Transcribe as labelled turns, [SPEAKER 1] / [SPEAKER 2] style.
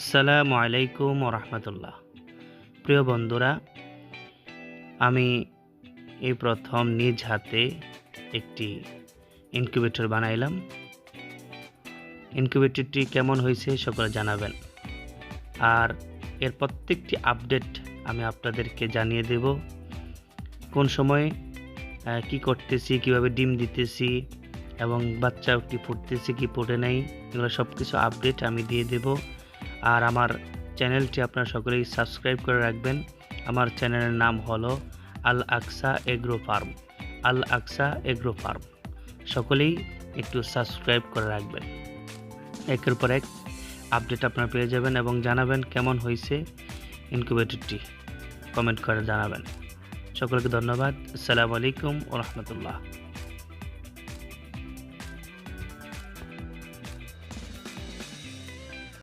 [SPEAKER 1] আসসালামু আলাইকুম রহমতুল্লাহ। প্রিয় বন্ধুরা, আমি এই প্রথম নিজ হাতে একটি ইনকিউবেটর বানাইলাম। ইনকিউবেটরটি কেমন হয়েছে সকলে জানাবেন। আর এর প্রত্যেকটি আপডেট আমি আপনাদেরকে জানিয়ে দেব। কোন সময় কি করতেছি, কীভাবে ডিম দিতেছি, এবং বাচ্চা কি ফুটতেছে, কি ফুটে নাই, এগুলো সব কিছু আপডেট আমি দিয়ে দেব। আর আমার চ্যানেলটি আপনারা সকলেই সাবস্ক্রাইব করে রাখবেন। আমার চ্যানেলের নাম হলো Al Aqsa agro farm, Al Aqsa agro farm. সকলেই একটু সাবস্ক্রাইব করে রাখবেন। একের পর এক আপডেট আপনারা পেয়ে যাবেন এবং জানাবেন কেমন হয়েছে ইনকিউবেটরটি। কমেন্ট করে জানাবেন। সকলকে ধন্যবাদ। আসসালামু আলাইকুম ও রহমতুল্লাহ।